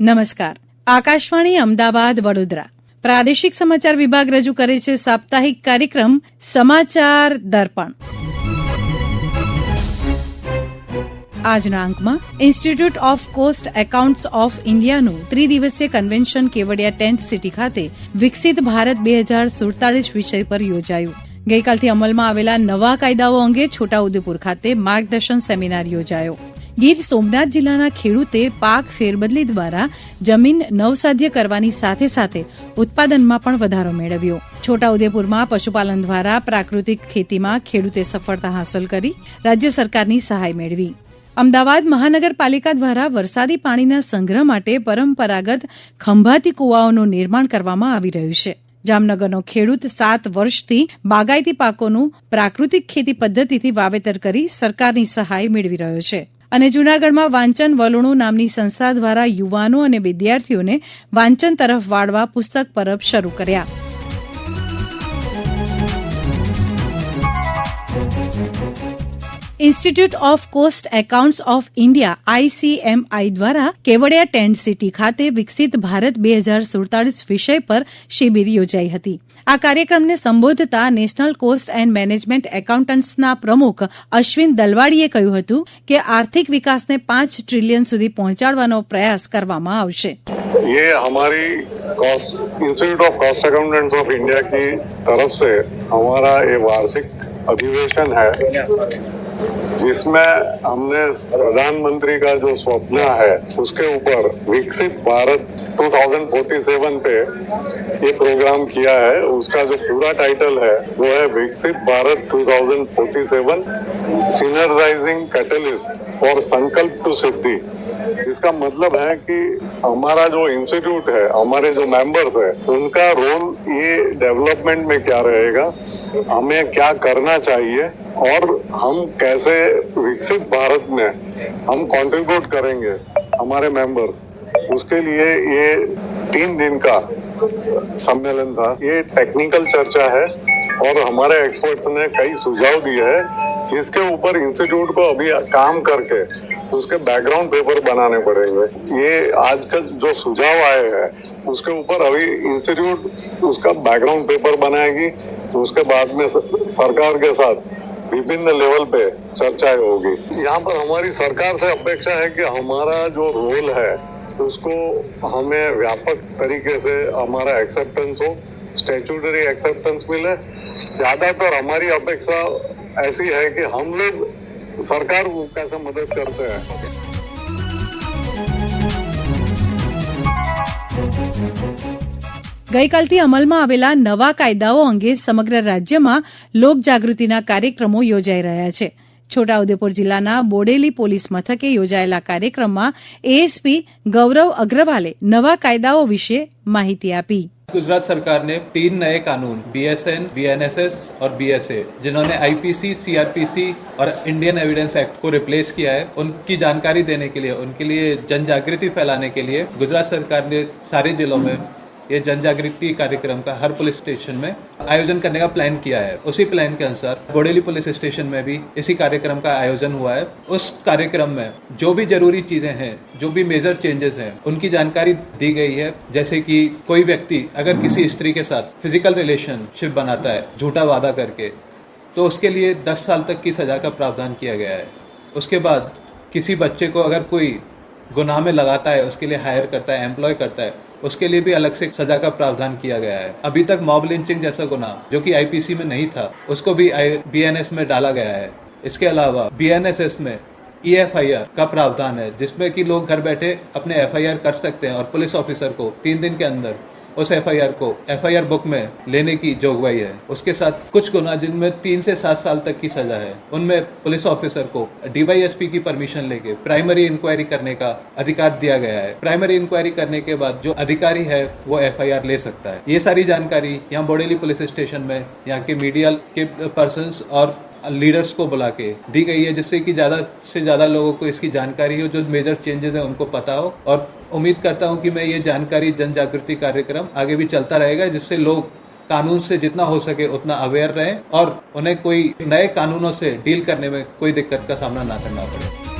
નમસ્કાર. આકાશવાણી અમદાવાદ વડોદરા. પ્રાદેશિક સમાચાર વિભાગ રજૂ કરે છે સાપ્તાહિક કાર્યક્રમ સમાચાર દર્પણ. આજના અંકમાં institute of cost accounts of ઇન્ડિયાનું ત્રિદિવસીય કન્વેન્શન કેવડિયા ટેન્ટ સિટી ખાતે વિકસિત ભારત બે હજાર સુડતાલીસ વિષય પર યોજાયું. ગઈકાલથી અમલમાં આવેલા નવા કાયદાઓ અંગે છોટાઉદેપુર ખાતે માર્ગદર્શન સેમિનાર યોજાયો. ગીર સોમનાથ જિલ્લાના ખેડૂતે પાક ફેરબદલી દ્વારા જમીન નવસાધ્ય કરવાની સાથે સાથે ઉત્પાદનમાં પણ વધારો મેળવ્યો. છોટાઉદેપુરમાં પશુપાલન દ્વારા પ્રાકૃતિક ખેતીમાં ખેડૂતે સફળતા હાંસલ કરી રાજ્ય સરકારની સહાય મેળવી. અમદાવાદ મહાનગરપાલિકા દ્વારા વરસાદી પાણીના સંગ્રહ માટે પરંપરાગત ખંભાતી કુવાઓનું નિર્માણ કરવામાં આવી રહ્યું છે. જામનગરનો ખેડૂત સાત વર્ષથી બાગાયતી પાકોનું પ્રાકૃતિક ખેતી પદ્ધતિથી વાવેતર કરી સરકારની સહાય મેળવી રહ્યો છે. અને જૂનાગઢમાં વાંચન વલુણું નામની સંસ્થા દ્વારા યુવાનો અને વિદ્યાર્થીઓને વાંચન તરફ વાળવા પુસ્તક પરબ શરૂ કર્યા. institute of cost accounts of India ICMI દ્વારા કેવડિયા ટેન્ટ સિટી ખાતે વિકસિત ભારત બે હજાર સુડતાલીસ વિષય પર શિબિર યોજાઈ હતી આ કાર્યક્રમને સંબોધતા નેશનલ કોસ્ટ એન્ડ મેનેજમેન્ટ એકાઉન્ટન્ટ્સના પ્રમુખ અશ્વિન દલવાડીએ કહ્યું હતું કે આર્થિક વિકાસને પાંચ ટ્રિલિયન સુધી પહોંચાડવાનો પ્રયાસ કરવામાં આવશે ये हमारी cost institute of cost accountants of India की तरफ से हमारा ये वार्षिक अधिवेशन है जिसमें हमने प्रधानमंत्री का जो स्वप्न है, उसके ऊपर विकसित भारत 2047 पे ये प्रोग्राम किया है। उसका जो पूरा टाइटल है, वो है विकसित भारत 2047 सिनर्जाइजिंग कैटलिस्ट फॉर संकल्प टू सिद्धि। इसका मतलब है कि हमारा जो इंस्टीट्यूट है, हमारे जो मेंबर्स है, उनका रोल ये डेवलपमेंट में क्या रहेगा? हमें क्या करना चाहिए और हम कैसे विकसित भारत में हम कंट्रीब्यूट करेंगे हमारे मेंबर्स उसके लिए ये तीन दिन का सम्मेलन था। ये टेक्निकल चर्चा है और हमारे एक्सपर्ट्स ने कई सुझाव दिए हैं जिसके ऊपर इंस्टीट्यूट को अभी काम करके उसके बैकग्राउंड पेपर बनाने पड़ेंगे। ये आज का जो सुझाव आए हैं, उसके ऊपर अभी इंस्टीट्यूट उसका बैकग्राउंड पेपर बनाएगी। उसके बाद में सरकार के साथ विभिन्न लेवल पे चर्चाएँ होगी। यहाँ पर हमारी सरकार से अपेक्षा है कि हमारा जो रोल है, उसको हमें व्यापक तरीके से हमारा एक्सेप्टेंस हो स्टेचुटरी एक्सेप्टेंस मिले। ज़्यादातर हमारी अपेक्षा ऐसी है कि हम लोग सरकार को कैसे मदद करते हैं। ગઈકાલથી અમલમાં આવેલા નવા કાયદાઓ અંગે સમગ્ર રાજ્યમાં લોકજાગૃતિના કાર્યક્રમો યોજાઈ રહ્યા છે છોટાઉદેપુર જિલ્લાના બોડેલી પોલીસ મથકે યોજાયેલા કાર્યક્રમમાં एएसपी गौरव अग्रवाले नवा कायदाओं विषय माहिती आपी गुजरात सरकार ने तीन नए कानून बीएसएन बीएनएसएस और बीएसए जिन्होंने आईपीसी सीआरपीसी और इंडियन एविडेंस एक्ट को रिप्लेस किया है उनकी जानकारी देने के लिए उनके लिए जन जागृति फैलाने के लिए गुजरात सरकार ने सारे जिलों में ये जन जागृति कार्यक्रम का हर पुलिस स्टेशन में आयोजन करने का प्लान किया है। उसी प्लान के अनुसार बोडेली पुलिस स्टेशन में भी इसी कार्यक्रम का आयोजन हुआ है। उस कार्यक्रम में जो भी ज़रूरी चीज़ें हैं, जो भी मेजर चेंजेस हैं, उनकी जानकारी दी गई है। जैसे कि कोई व्यक्ति अगर किसी स्त्री के साथ फ़िज़िकल रिलेशनशिप बनाता है, झूठा वादा करके तो उसके लिए दस साल तक की सजा का प्रावधान किया गया है। उसके बाद किसी बच्चे को अगर कोई गुनाह में लगाता है, उसके लिए हायर करता है एम्प्लॉय करता है उसके लिए भी अलग से सजा का प्रावधान किया गया है। अभी तक मॉब लिंचिंग जैसा गुना, जो कि आईपीसी में नहीं था, उसको भी बीएनएस में डाला गया है। इसके अलावा बीएनएसएस में ईएफआईआर का प्रावधान है, जिसमें कि लोग घर बैठे अपने एफआईआर कर सकते हैं और पुलिस ऑफिसर को तीन दिन के अंदर उस एफआईआर को एफआईआर बुक में लेने की जोगवाई है उसके साथ कुछ गुना जिनमें तीन से सात साल तक की सजा है, उनमें पुलिस ऑफिसर को डीवाईएसपी की परमिशन लेके प्राइमरी इंक्वायरी करने का अधिकार दिया गया है। प्राइमरी इंक्वायरी करने के बाद जो अधिकारी है, वो एफआईआर ले सकता है। ये सारी जानकारी यहाँ बोडेली पुलिस स्टेशन में यहाँ के मीडिया के पर्सन और लीडर्स को बुला के दी गई है, जिससे कि ज़्यादा से ज़्यादा लोगों को इसकी जानकारी हो, जो मेजर चेंजेस है, उनको पता हो। और उम्मीद करता हूँ कि मैं ये जानकारी जन जागृति कार्यक्रम आगे भी चलता रहेगा, जिससे लोग कानून से जितना हो सके उतना अवेयर रहें और उन्हें कोई नए कानूनों से डील करने में कोई दिक्कत का सामना ना करना पड़े।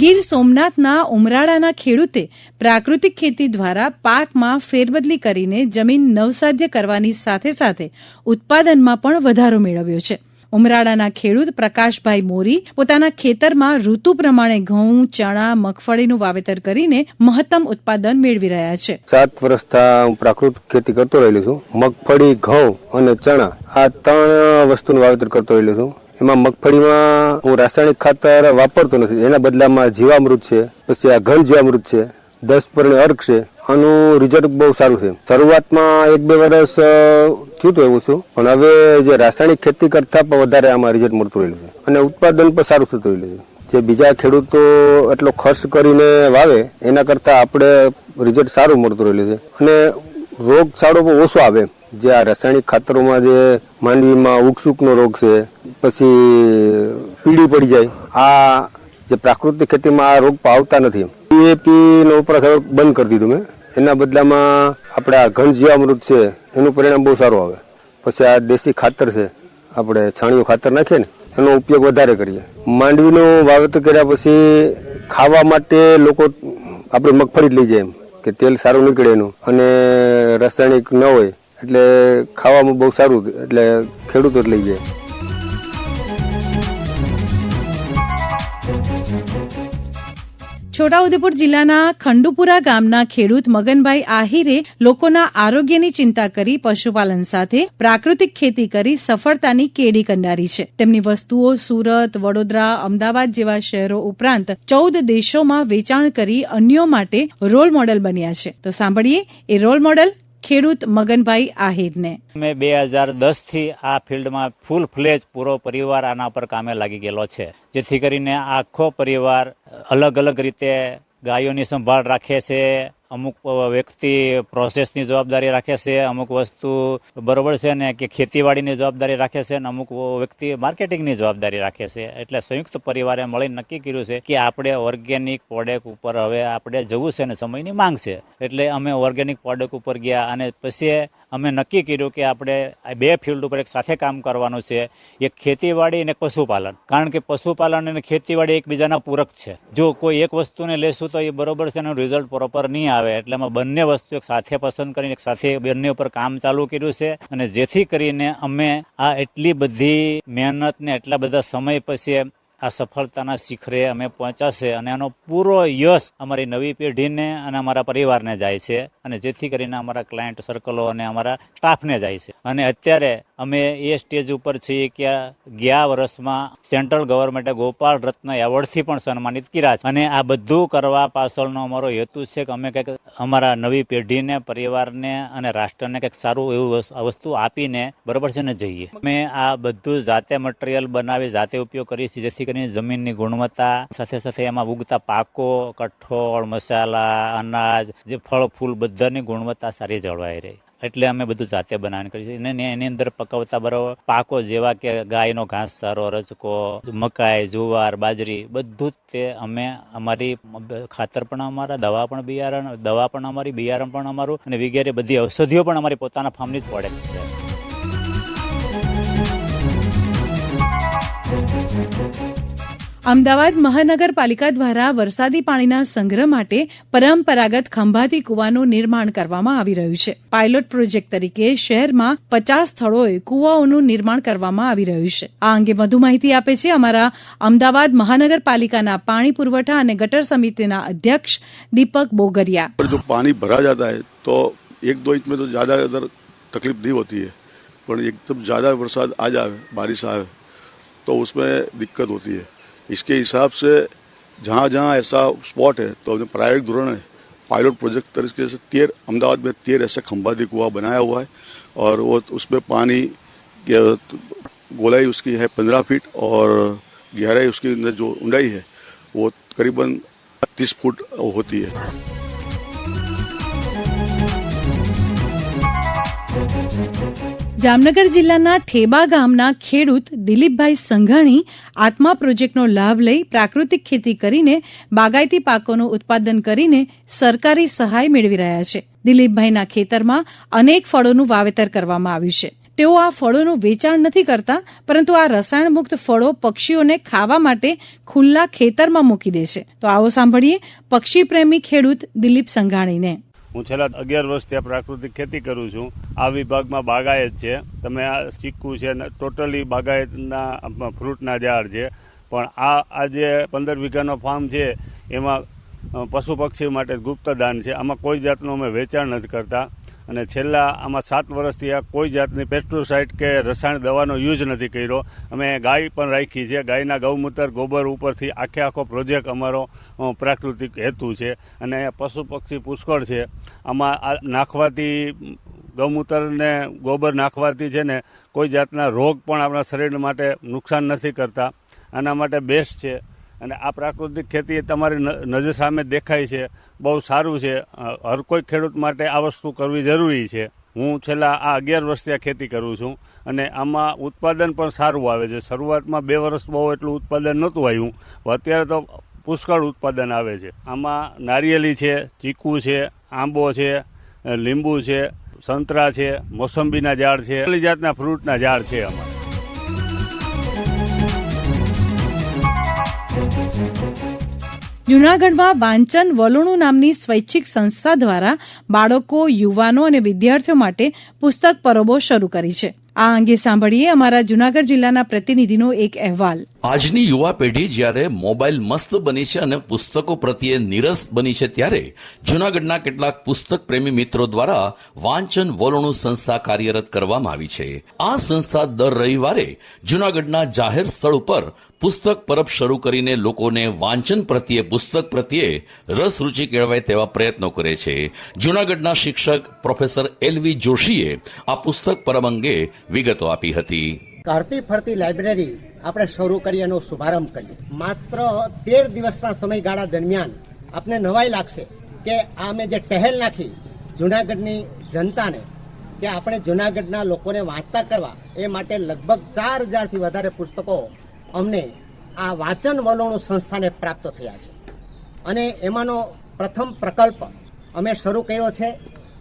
ગીર સોમનાથના ઉમરાળાના ખેડૂતે પ્રાકૃતિક ખેતી દ્વારા પાકમાં ફેરબદલી કરીને જમીન નવસાધ્ય કરવાની સાથે સાથે ઉત્પાદનમાં પણ વધારો મેળવ્યો છે. ઉમરાળાના ખેડૂત પ્રકાશભાઈ મોરી પોતાના ખેતરમાં ઋતુ પ્રમાણે ઘઉં, ચણા, મગફળીનું વાવેતર કરીને મહત્તમ ઉત્પાદન મેળવી રહ્યા છે. સાત વર્ષથી હું પ્રાકૃતિક ખેતી કરતો રહેલો છું. મગફળી, ઘઉં અને ચણા આ ત્રણ વસ્તુનું વાવેતર કરતો રહેલો છું. એમાં મગફળીમાં હું રાસાયણિક ખાતર વાપરતો નથી. એના બદલામાં જીવામૃત છે, પછી આ ઘન જીવામૃત છે, દસ પરણે અર્ક છે. આનું રિઝલ્ટ બહુ સારું છે. શરૂઆતમાં એક બે વર્ષ થયું એવું છું, પણ હવે જે રાસાયણિક ખેતી કરતા પણ વધારે આમાં રિઝલ્ટ મળતું રહેલું છે. અને ઉત્પાદન પણ સારું થતું રહેલું છે. જે બીજા ખેડૂતો એટલો ખર્ચ કરીને વાવે, એના કરતાં આપણે રિઝલ્ટ સારું મળતું રહેલું છે. અને રોગચાળો બહુ ઓછો આવે. જે આ રાસાયણિક ખાતરોમાં જે માંડવીમાં ઉકસુકનો રોગ છે, પછી પીળી પડી જાય, આ જે પ્રાકૃતિક ખેતીમાં આ રોગ આવતા નથી ડીએપી નો વપરાશ બંધ કરી દીધું મેં. એના બદલામાં આપણે આ ઘન જીવામૃત છે, એનું પરિણામ બહુ સારું આવે. પછી આ દેશી ખાતર છે, આપણે છાણિયું ખાતર નાખીએ ને, એનો ઉપયોગ વધારે કરીએ. માંડવીનું વાવેતર કર્યા પછી ખાવા માટે લોકો આપણે મગફળી જ લઈ જાય એમ, કે તેલ સારું નીકળે એનું. અને રાસાયણિક ન હોય એટલે ખાવામાં બહુ સારું એટલે ખેડૂતો જ લઈ જાય છોટાઉદેપુર જિલ્લાના ખંડુપુરા ગામના ખેડૂત મગનભાઈ આહિરે લોકોના આરોગ્યની ચિંતા કરી પશુપાલન સાથે પ્રાકૃતિક ખેતી કરી સફળતાની કેડી કંડારી છે. તેમની વસ્તુઓ સુરત, વડોદરા, અમદાવાદ જેવા શહેરો ઉપરાંત ચૌદ દેશોમાં વેચાણ કરી અન્યો માટે રોલ મોડલ બન્યા છે. તો સાંભળીએ એ રોલ મોડેલ ખેડૂત મગનભાઈ આહિરને. મેં બે હજાર દસથી આ ફિલ્ડમાં ફૂલ ફ્લેજ પૂરો પરિવાર આના પર કામે લાગી ગયેલો છે. જેથી કરીને આખો પરિવાર અલગ અલગ રીતે ગાયોની સંભાળ રાખે છે અમુક વ્યક્તિ પ્રોસેસની જવાબદારી રાખે છે, અમુક વસ્તુ બરોબર છે ને કે ખેતીવાડીની જવાબદારી રાખે છે અને અમુક વ્યક્તિ માર્કેટિંગની જવાબદારી રાખે છે. એટલે સંયુક્ત પરિવારે મળી નક્કી કર્યું છે કે આપણે ઓર્ગેનિક પ્રોડક્ટ ઉપર હવે આપણે જવું છે ને સમયની માંગ છે. એટલે અમે ઓર્ગેનિક પ્રોડક્ટ ઉપર ગયા અને પછી અમે નક્કી કર્યું કે આપણે આ બે ફિલ્ડ ઉપર એક સાથે કામ કરવાનું છે, એક ખેતીવાડી અને પશુપાલન. કારણ કે પશુપાલન અને ખેતીવાડી એકબીજાના પૂરક છે. જો કોઈ એક વસ્તુને લેશું તો એ બરોબર છે એનું રિઝલ્ટ પ્રોપર નહીં આવે. એટલે અમે બંને વસ્તુ એક સાથે પસંદ કરીને, એક સાથે બંને ઉપર કામ ચાલુ કર્યું છે અને જેથી કરીને અમે આ એટલી બધી મહેનત ને એટલા બધા સમય પછી આ સફળતાના શિખરે અમે પહોંચ્યા છે અને આનો પૂરો યશ અમારી નવી પેઢીને અને અમારા પરિવારને જાય છે. અને જેથી કરીને અમારા ક્લાયન્ટ સર્કલો અને અમારા સ્ટાફને જાય છે. અને અત્યારે અમે એ સ્ટેજ ઉપર છીએ કે ગયા વર્ષમાં સેન્ટ્રલ ગવર્મેન્ટે ગોપાલ રત્ન એવોર્ડથી પણ સન્માનિત કર્યા છે. અને આ બધું કરવા પાછળનો અમારો હેતુ છે કે અમે કંઈક અમારા નવી પેઢીને, પરિવારને અને રાષ્ટ્રને કંઈક સારું એવું વસ્તુ આપીને બરોબર છે ને જઈએ. અમે આ બધું જાતે મટીરિયલ બનાવી, જાતે ઉપયોગ કરીએ છીએ, જેથી કરીને જમીનની ગુણવત્તા સાથે સાથે એમાં ઉગતા પાકો, કઠોળ, મસાલા, અનાજ, જે ફળ, ફૂલ બધાની ગુણવત્તા સારી જળવાઈ રહે. એટલે અમે બધું જાતે બનાવીને કરીએ છીએ અને એની- અંદર પકવતા બરાબર પાકો જેવા કે ગાયનો ઘાસચારો રચકો મકાઈ, જુવાર, બાજરી, બધું જ તે અમે અમારી ખાતર પણ અમારા, દવા પણ બિયારણ, દવા પણ અમારી, બિયારણ પણ અમારું અને વગેરે બધી ઔષધિઓ પણ અમારી પોતાના ફાર્મની જ પડે છે. અમદાવાદ મહાનગરપાલિકા દ્વારા વરસાદી પાણીના સંગ્રહ માટે પરંપરાગત ખંભાતી કુવાનું નિર્માણ કરવામાં આવી રહ્યું છે પાયલોટ પ્રોજેક્ટ તરીકે શહેરમાં પચાસ સ્થળોએ કુવાઓનું નિર્માણ કરવામાં આવી રહ્યું છે આ અંગે વધુ માહિતી આપે છે અમારા અમદાવાદ મહાનગરપાલિકાના પાણી પુરવઠા અને ગટર સમિતિના અધ્યક્ષ દીપક બોગરિયા पर जो पानी भरा जाता है तो एक दो इंच में तो ज़्यादा अगर तकलीफ नहीं होती है पर एकदम ज़्यादा बरसात आ जाए बारिश आए तो उसमें दिक्कत होती है इसके हिसाब से जहाँ जहाँ ऐसा स्पॉट है तो हमने प्रायोगिक धोरण है। पायलट प्रोजेक्ट तरीके से तेर अहमदाबाद में तेर ऐसे खंबादी कुआ बनाया हुआ है, और वो उसमें पानी गोलाई उसकी है पंद्रह फीट और गहराई उसकी अंदर जो ऊंडाई है, वो करीबन तीस फुट होती है। જામનગર જિલ્લાના ઠેબા ગામના ખેડૂત દિલીપભાઈ સંઘાણી આત્મા પ્રોજેક્ટનો લાભ લઈ પ્રાકૃતિક ખેતી કરીને બાગાયતી પાકોનું ઉત્પાદન કરીને સરકારી સહાય મેળવી રહ્યા છે. દિલીપભાઈના ખેતરમાં અનેક ફળોનું વાવેતર કરવામાં આવ્યું છે. તેઓ આ ફળોનું વેચાણ નથી કરતા, પરંતુ આ રસાયણમુક્ત ફળો પક્ષીઓને ખાવા માટે ખુલ્લા ખેતરમાં મૂકી દે છે. તો આવો સાંભળીએ પક્ષી પ્રેમી ખેડૂત દિલીપ સંઘાણીને. હું છેલ્લા અગિયાર વર્ષથી આ પ્રાકૃતિક ખેતી કરું છું. આ વિભાગમાં બાગાયત છે. તમે આ ચીકુ છે ટોટલી બાગાયતના ફ્રૂટના ઝાડ છે. પણ આ આ જે પંદર વીઘાનો ફાર્મ છે, એમાં પશુ પક્ષી માટે ગુપ્તદાન છે. આમાં કોઈ જાતનું અમે વેચાણ નથી કરતા. અને છેલ્લા આમાં સાત વર્ષથી આ કોઈ જાતની પેસ્ટિસાઇડ કે રસાયણ દવાનો યુઝ નથી કર્યો. અમે ગાય પણ રાખી છે. ગાયના ગૌમૂત્ર, ગોબર ઉપરથી આખે આખો પ્રોજેક્ટ અમારો પ્રાકૃતિક હેતુ છે. અને પશુ પક્ષી પુષ્કળ છે. આમાં નાખવાથી, ગૌમૂત્રને ગોબર નાખવાથી છે ને કોઈ જાતના રોગ પણ આપણા શરીર માટે નુકસાન નથી કરતા. આના માટે બેસ્ટ છે. અને આ પ્રાકૃતિક ખેતી તમારી નજર સામે દેખાય છે, બહુ સારું છે. હર કોઈ ખેડૂત માટે આ વસ્તુ કરવી જરૂરી છે. હું છેલ્લા આ અગિયાર વર્ષથી આ ખેતી કરું છું અને આમાં ઉત્પાદન પણ સારું આવે છે. શરૂઆતમાં બે વર્ષ બહુ એટલું ઉત્પાદન નહોતું આવ્યું. અત્યારે તો પુષ્કળ ઉત્પાદન આવે છે. આમાં નારિયેલી છે, ચીકુ છે, આંબો છે લીંબુ છે, સંતરા છે, મોસંબીના ઝાડ છે. કેટલી જાતના ફ્રૂટના ઝાડ છે અમારે જૂનાગઢમાં વાંચન વલોણું નામની સ્વૈચ્છિક સંસ્થા દ્વારા બાળકો, યુવાનો અને વિદ્યાર્થીઓ માટે પુસ્તક પરબો શરૂ કરી છે. આ અંગે સાંભળીએ અમારા જુનાગઢ જિલ્લાના પ્રતિનિધિનો એક અહેવાલ. આજની યુવા પેઢી જ્યારે મોબાઈલ મસ્ત બની છે અને પુસ્તકો પ્રત્યે નિરસ બની છે ત્યારે જુનાગઢના કેટલાક પુસ્તક પ્રેમી મિત્રો દ્વારા વાંચન વલોણું સંસ્થા કાર્યરત કરવામાં આવી છે. આ સંસ્થા દર રવિવારે જુનાગઢના જાહેર સ્થળ ઉપર પુસ્તક પરબ શરૂ કરીને લોકોને વાંચન પ્રત્યે, પુસ્તક પ્રત્યે રસ રૂચિ કેળવાય તેવા પ્રયત્નો કરે છે. જુનાગઢના શિક્ષક પ્રોફેસર એલવી જોશીએ આ પુસ્તક પરબ અંગે વિગતો આપી હતી. કાઢતી ફરતી લાઇબ્રેરી આપણે શરૂ કરી એનો શુભારંભ કરીએ. માત્ર તેર દિવસના સમયગાળા દરમિયાન આપને નવાઈ લાગશે કે આ મેં જે ટહેલ નાખી જુનાગઢની જનતાને કે આપણે જુનાગઢના લોકોને વાંચતા કરવા એ માટે લગભગ ચાર હજારથી વધારે પુસ્તકો અમને આ વાંચન વલોણું સંસ્થાને પ્રાપ્ત થયા છે. અને એમાંનો પ્રથમ પ્રકલ્પ અમે શરૂ કર્યો છે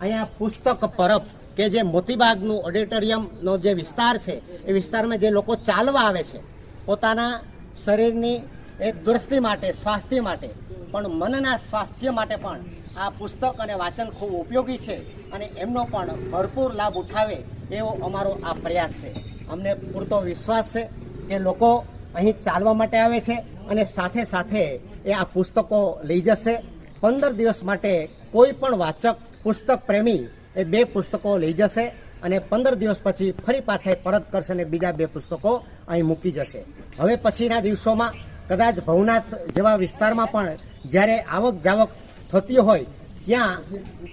અહીંયા પુસ્તક પરબ કે જે મોતીબાગનું ઓડિટોરિયમનો જે વિસ્તાર છે, એ વિસ્તારમાં જે લોકો ચાલવા આવે છે, પોતાના શરીરની એક દુરસ્તી માટે, સ્વાસ્થ્ય માટે, પણ મનના સ્વાસ્થ્ય માટે પણ આ પુસ્તક અને વાંચન ખૂબ ઉપયોગી છે અને એમનો પણ ભરપૂર લાભ ઉઠાવે એવો અમારો આ પ્રયાસ છે. અમને પૂરતો વિશ્વાસ છે કે લોકો અહીં ચાલવા માટે આવે છે અને સાથે સાથે એ આ પુસ્તકો લઈ જશે. પંદર દિવસ માટે કોઈ પણ વાચક, પુસ્તક પ્રેમી એ બે પુસ્તકો લઈ જશે અને પંદર દિવસ પછી ફરી પાછા પરત કરશે અને બીજા બે પુસ્તકો અહીં મૂકી જશે. હવે પછીના દિવસોમાં કદાચ ભવનાથ જેવા વિસ્તારમાં પણ જ્યારે આવક જાવક થતી હોય ત્યાં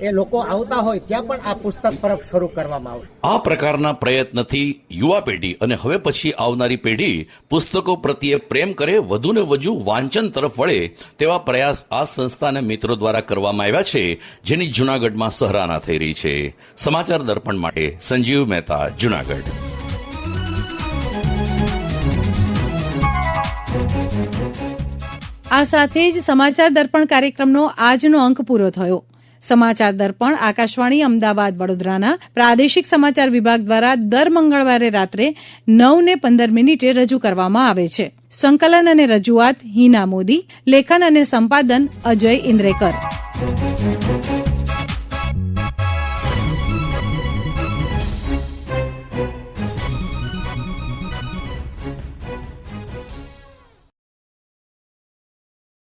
એ લોકો આવતા હોય ત્યાં પણ આ પુસ્તક પરબ શરૂ કરવામાં આવશે. આ પ્રકારના પ્રયત્નથી યુવા પેઢી અને હવે પછી આવનારી પેઢી પુસ્તકો પ્રત્યે પ્રેમ કરે વધુને વધુ વાંચન તરફ વળે તેવા પ્રયાસ આ સંસ્થાને મિત્રો દ્વારા કરવામાં આવ્યા છે, જેની જૂનાગઢમાં સહરાના થઈ રહી છે. સમાચાર દર્પણ માટે સંજીવ મહેતા, જૂનાગઢ. આ સાથે જ સમાચાર દર્પણ કાર્યક્રમનો આજનો અંક પૂરો થયો. સમાચાર દર્પણ આકાશવાણી, અમદાવાદ, વડોદરાના પ્રાદેશિક સમાચાર વિભાગ દ્વારા દર મંગળવારે રાત્રે નવ ને પંદર મિનિટે રજૂ કરવામાં આવે છે. સંકલન અને રજૂઆત, હિના મોદી, લેખન અને સંપાદન, અજય ઇન્દ્રેકર.